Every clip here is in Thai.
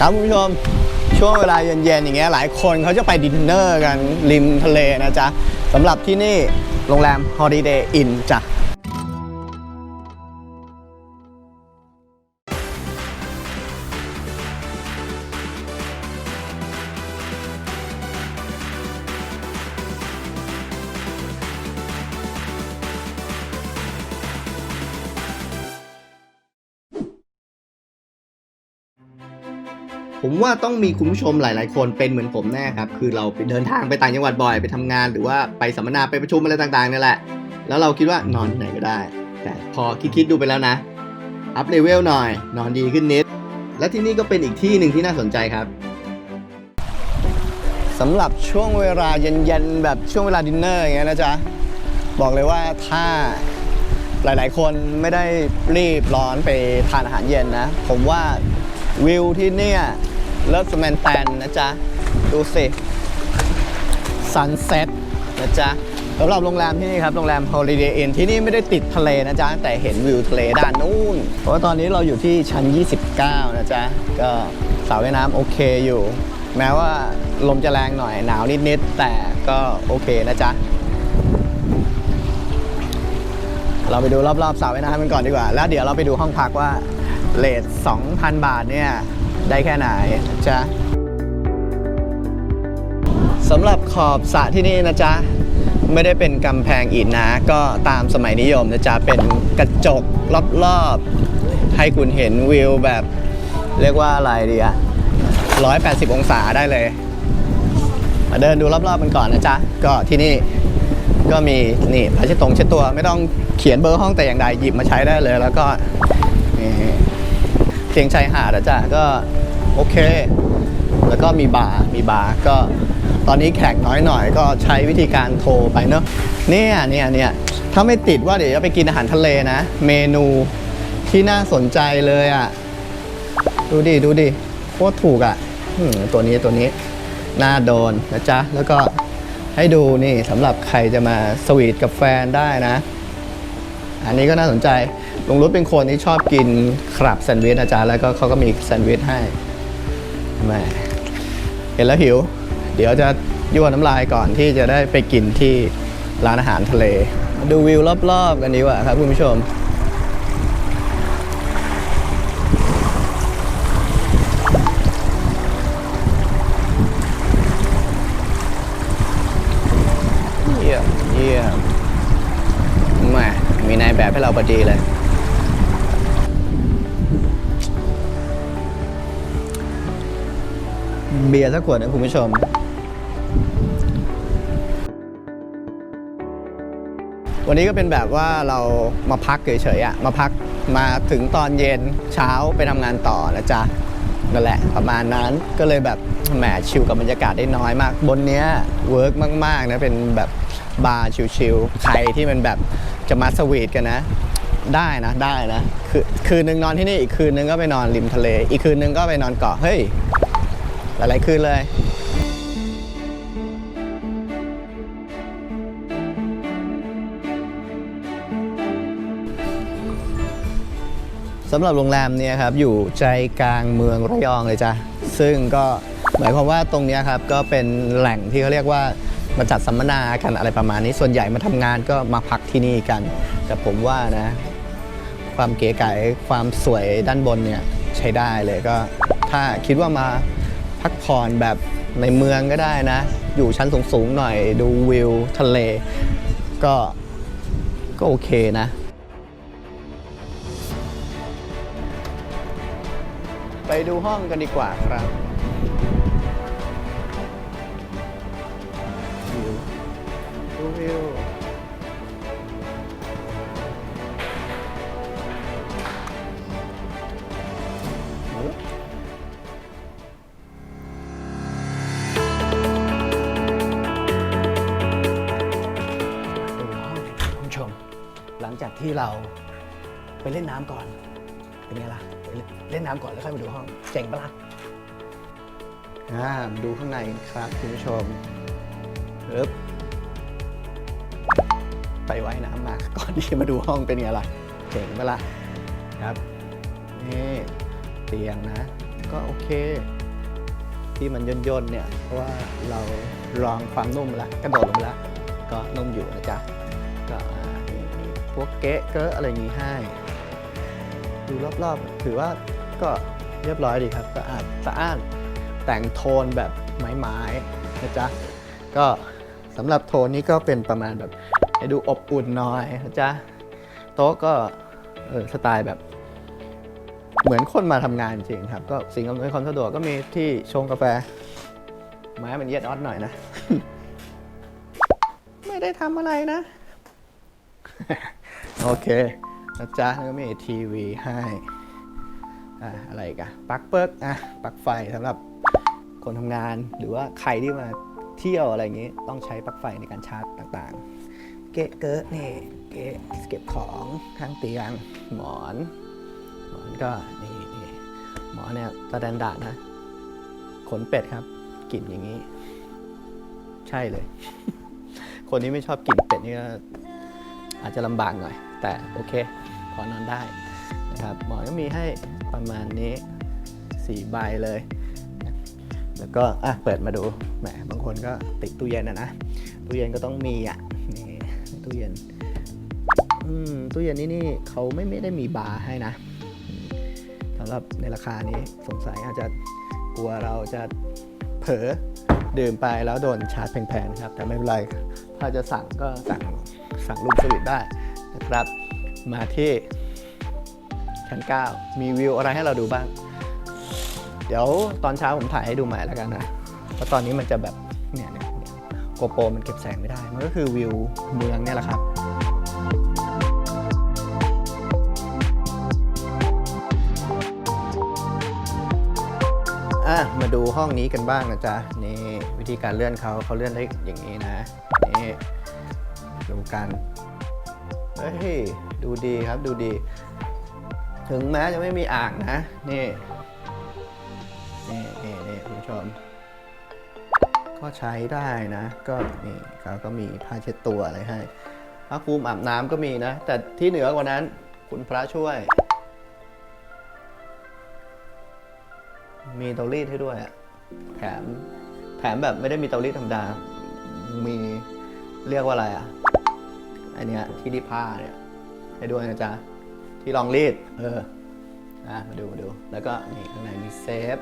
ครับคุณผู้ชมช่วงเวลาเย็นๆอย่างเงี้ยหลายคนเขาจะไปดินเนอร์กันริมทะเลนะจ๊ะสำหรับที่นี่โรงแรม Holiday Inn จ้ะ ผมว่าต้องมีคุณผู้ชมหลาย ๆ คนเป็นเหมือนผมแน่ครับ คือเราไปเดินทางไปต่างจังหวัดบ่อยไปทำงานหรือว่าไปสัมมนาไปประชุมอะไรต่างๆนี่แหละ แล้วเราคิดว่านอนที่ไหนก็ได้ แต่พอคิดๆดูไปแล้วนะ อัพเลเวลหน่อย นอนดีขึ้นนิด และที่นี่ก็เป็นอีกที่หนึ่งที่น่าสนใจครับสำหรับช่วงเวลาเย็นๆแบบช่วงเวลาดินเนอร์อย่างเงี้ยนะจ๊ะบอกเลยว่าถ้าหลายๆ คนไม่ได้รีบร้อนไปทานอาหารเย็นนะ ผมว่าวิวที่เนี่ย เลิศสแมนแตนนะจ๊ะ ดูสิซันเซ็ตนะจ๊ะสำหรับโรงแรมที่นี่ครับ โรงแรม Holiday Inn ที่นี่ไม่ได้ติดทะเลนะจ๊ะ แต่เห็นวิวทะเลด้านนู้น เพราะว่าตอนนี้เราอยู่ที่ชั้น 29 นะจ๊ะ ก็สระว่ายน้ำโอเคอยู่ แม้ว่าลมจะแรงหน่อยหนาวนิด ๆ แต่ก็โอเคนะจ๊ะ เราไปดูรอบ ๆสระว่ายน้ำกันก่อนดีกว่า แล้วเดี๋ยวเราไปดูห้องพักว่าเลท2,000 บาทเนี่ย ได้แค่ไหนนะจ๊ะสำหรับขอบสระที่นี่นะจ๊ะ ไม่ได้เป็นกำแพงอิฐนะ ก็ตามสมัยนิยมนะจ๊ะ เป็นกระจกรอบๆ ให้คุณเห็นวิวแบบ เรียกว่าอะไรดีอะ180 องศาได้เลย มาเดินดูรอบๆกันก่อนนะจ๊ะ ก็ที่นี่ก็มีนี่ผ้าเช็ดตรงเช็ดตัวไม่ต้องเขียนเบอร์ห้องแต่อย่างใดหยิบมาใช้ได้เลย แล้วก็นี่ เตียงชายหาดอะจ้ะก็โอเค แล้วก็มีบาร์มีบาร์ก็ตอนนี้แขกน้อยหน่อยก็ใช้วิธีการโทรไปเนอะเนี่ยเนี่ยเนี่ยถ้าไม่ติดว่าเดี๋ยวจะไปกินอาหารทะเลนะ เมนูที่น่าสนใจเลยอะดูดิดูดิโคตรถูกอะตัวนี้ตัวนี้น่าโดนนะจ๊ะ แล้วก็ให้ดูนี่สำหรับใครจะมาสวีทกับแฟนได้นะ อันนี้ก็น่าสนใจลุงรุดเป็นคนที่ชอบกินครับแซนด์วิชนะจ๊ะแล้วก็เขาก็มีแซนด์วิชให้แม่เห็นแล้วหิว เดี๋ยวจะยั่วน้ำลายก่อนที่จะได้ไปกินที่ร้านอาหารทะเล ดูวิวรอบๆกันดีกว่าครับคุณผู้ชมเยี่ยมเยี่ยม มีนายแบบให้เราพอดีเลย เบียร์สักขวดนะคุณผู้ชม วันนี้ก็เป็นแบบว่าเรามาพักเฉยๆอะมาพักมาถึงตอนเย็นเช้าไปทำงานต่อนะจ๊ะนั่นแหละประมาณนั้นก็เลยแบบแหมชิลกับบรรยากาศได้น้อยมาก บนเนี้ยเวิร์กมากๆนะเป็นแบบบาร์ชิลๆใครที่มันแบบ จะมาสวีทกันนะ ได้นะได้นะคือคืนนึงนอนที่นี่อีกคืนนึงก็ไปนอนริมทะเล อีกคืนนึงก็ไปนอนเกาะเฮ้ยหลายๆคืนเลยสำหรับโรงแรมเนี่ยครับอยู่ใจกลางเมืองระยองเลยจ้ะซึ่งก็หมายความว่าตรงเนี้ยครับก็เป็นแหล่งที่เขาเรียกว่า มาจัดสัมมนากันอะไรประมาณนี้ ส่วนใหญ่มาทำงานก็มาพักที่นี่กัน แต่ผมว่านะ ความเก๋ไก๋ความสวยด้านบนเนี่ยใช้ได้เลยก็ ถ้าคิดว่ามาพักผ่อนแบบในเมืองก็ได้นะ อยู่ชั้นสูงๆหน่อยดูวิวทะเล ก็ก็โอเคนะไปดูห้องกันดีกว่าครับ ม หลังจากที่เราไปเล่นน้ำก่อน เป็นไงล่ะ เล่นน้ำก่อนแล้วค่อยมาดูห้อง เจ๋งปะล่ะอ่ามาดูข้างในครับคุณผู้ชมปึ๊บไปไว้น้ำมา ก่อนที่มาดูห้องเป็นไงล่ะ เจ๋งปะล่ะครับ นี่เตียงนะ ก็โอเค ที่มันย่นๆเนี่ย เพราะว่าเราลองความนุ่มละกระโดดลงไปละก็นุ่มอยู่นะจ๊ะก็อ่ามีมีพ วกเก๊ะเก๊ะอะไรอย่างงี้ให้ ดูรอบๆ ถือว่าก็เรียบร้อยดีครับสะอาดสะอานแต่งโทนแบบไม้ๆนะจ๊ะ ก็สำหรับโทนนี้ก็เป็นประมาณแบบให้ดูอบอุ่นหน่อยนะจ๊ะ โต๊ะก็เออสไตล์แบบ เหมือนคนมาทำงานจริงครับ ก็สิ่งอำนวยความสะดวกก็มีที่ชงกาแฟ ไม้มันเย็ดออดหน่อยนะ ไม่ได้ทำอะไรนะ โอเคนะจ๊ะแล้วก็มีทีวีให้อะอะไรกันปลั๊กเปิกอะปลั๊กไฟสำหรับคนทำงานหรือว่าใครที่มาเที่ยวอะไรอย่างนี้ต้องใช้ปลั๊กไฟในการชาร์จต่างๆ เกะเกอะนี่เกะเก็บของข้างเตียงหมอน หมอนก็นี่นี่หมอนเนี่ยสแตนดาร์ดนะ ขนเป็ดครับกลิ่นอย่างนี้ ใช่เลย คนที่ไม่ชอบกลิ่นเป็ดนี่ก็อาจจะลำบากหน่อย แต่โอเค พอนอนได้นะครับหมอนก็มีให้ประมาณนี้สี่ใบเลย แล้วก็อะเปิดมาดูแหมบางคนก็ติดตู้เย็นอะนะตู้เย็นก็ต้องมีอะนี่ตู้เย็นอืมตู้เย็นนี่นี่เขาไม่ไม่ได้มีบาร์ให้นะสำหรับในราคานี้สงสัยอาจจะกลัวเราจะเผลอดื่มไปแล้วโดนชาร์จแพงๆครับ แต่ไม่เป็นไร ถ้าจะสั่งก็สั่งสั่งรูมสวิตได้ นะครับ มาที่ชั้น9มีวิวอะไรให้เราดูบ้าง เดี๋ยวตอนเช้าผมถ่ายให้ดูใหม่แล้วกันนะ เพราะตอนนี้มันจะแบบเนี่ยเนี่ยโกโปรมันเก็บแสงไม่ได้ มันก็คือวิวเมืองเนี่ยแหละครับ่ะมาดูห้องนี้กันบ้างนะจ๊ะนี่วิธีการเลื่อนเขาเขาเลื่อนได้อย่างนี้นะนี่ดูกัน เฮ้ยดูดีครับดูดี ถึงแม้จะไม่มีอ่างนะ นี่ นี่นี่นี่คุณผู้ชม ก็ใช้ได้นะ ก็นี่เขาก็มีผ้าเช็ดตัวอะไรให้ผ้าคลุมอาบน้ำก็มีนะ แต่ที่เหนือกว่านั้นคุณพระช่วย มีเตารีดให้ด้วยอะแถมแถมแบบไม่ได้มีเตารีดธรรมดา มีเรียกว่าอะไรอะ อันเนี้ยที่รีดผ้าเนี่ยให้ด้วยนะจ๊ะที่รองรีดเอออะมาดูมาดูแล้วก็นี่ข้างในมีเซฟ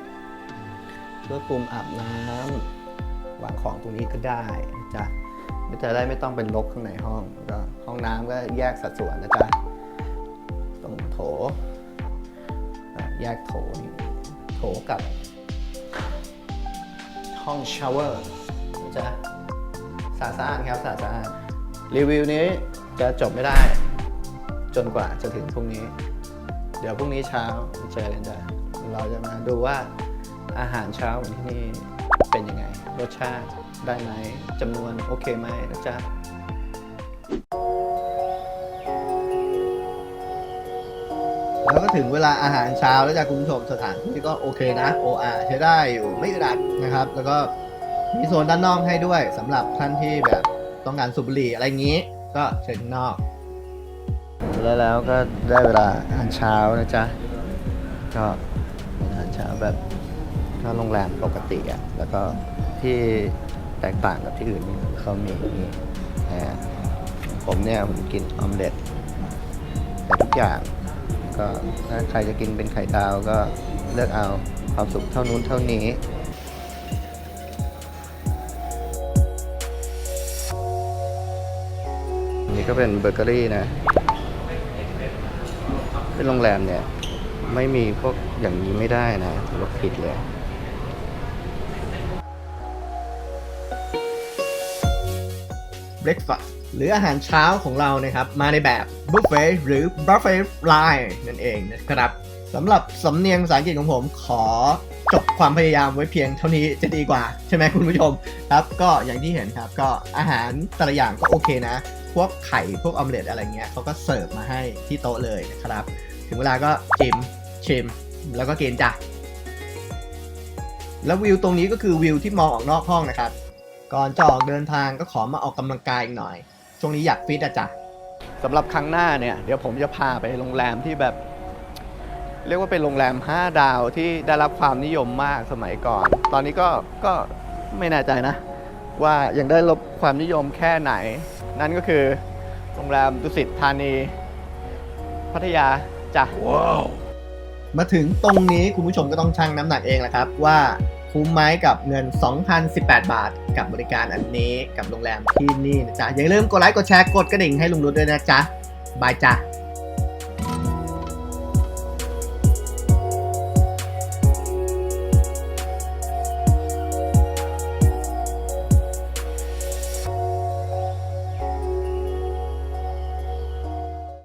เพื่อคลุมอาบน้ำวางของตรงนี้ก็ได้นะจ๊ะไม่จะได้ไม่ต้องเป็นรกข้างในห้องก็ห้องน้ำก็แยกสัดส่วนนะจ๊ะตรงโถแยกโถนี่โถกับห้องชาวเวอร์นะจ๊ะสะอาดสะอาดครับสะอาด รีวิวนี้จะจบไม่ได้ จนกว่าจะถึงพรุ่งนี้ เดี๋ยวพรุ่งนี้เช้าเจอกันจ้ะเราจะมาดูว่าอาหารเช้าของที่นี่เป็นยังไง รสชาติได้ไหมจำนวนโอเคไหมนะจ๊ะแล้วก็ถึงเวลาอาหารเช้าแล้วจ้ะคุณผู้ชมสถานที่ก็โอเคนะ OR ใช้ได้อยู่ไม่อึดอัดนะครับ แล้วก็มีโซนด้านนอกให้ด้วยสำหรับท่านที่แบบ ต้องการสูบบุหรี่อะไรอย่างนี้ ก็เชิญข้างนอก แล้วแล้วก็ได้เวลาอาหารเช้านะจ๊ะ ก็เป็นอาหารเช้าแบบก็โรงแรมปกติอะแล้วก็ที่แตกต่างกับที่อื่นนี่เขามีนี่นะผมเนี่ยผมกินออมเล็ตแต่ทุกอย่างก็ถ้าใครจะกินเป็นไข่ดาวก็เลือกเอาความสุขเท่านู้นเท่านี้ นี่ก็เป็นเบเกอรี่นะ เป็นโรงแรมเนี่ย ไม่มีพวกอย่างนี้ไม่ได้นะถือว่าผิดเลย breakfast หรืออาหารเช้าของเรานะครับ มาในแบบบุฟเฟ่หรือ buffet line นั่นเองนะครับสำหรับสำเนียงภาษาอังกฤษของผมขอจบความพยายามไว้เพียงเท่านี้จะดีกว่า ใช่ไหมคุณผู้ชม ครับก็อย่างที่เห็นครับก็อาหารแต่ละอย่างก็โอเคนะ วกไข่พวกออมเล็ตอะไรเงี้ยเขาก็เสิร์ฟมาให้ที่โต๊ะเลยนะครับ ถึงเวลาก็จิมชิมแล้วก็กินจ้ะแล้ววิวตรงนี้ก็คือวิวที่มองออกนอกห้องนะครับ ก่อนจะออกเดินทางก็ขอมาออกกำลังกายอีกหน่อย ช่วงนี้อยากฟิตอะจ้ะสำหรับครั้งหน้าเนี่ย เดี๋ยวผมจะพาไปโรงแรมที่แบบ เรียกว่าเป็นโรงแรม 5 ดาวที่ได้รับความนิยมมากสมัยก่อน ตอนนี้ก็ก็ไม่แน่ใจนะ ว่ายังได้รับความนิยมแค่ไหน นั่นก็คือโรงแรมดุสิตธานี พัทยาจ้ะมาถึงตรงนี้คุณผู้ชมก็ต้องชั่งน้ำหนักเองแหละครับ ว่าคุ้มไหมกับเงิน 2,018 บาท กับบริการอันนี้กับโรงแรมที่นี่นะจ๊ะ อย่าลืมกดไลค์กดแชร์กดกระดิ่งให้ลุงรุดด้วยนะจ๊ะ บายจ้ะ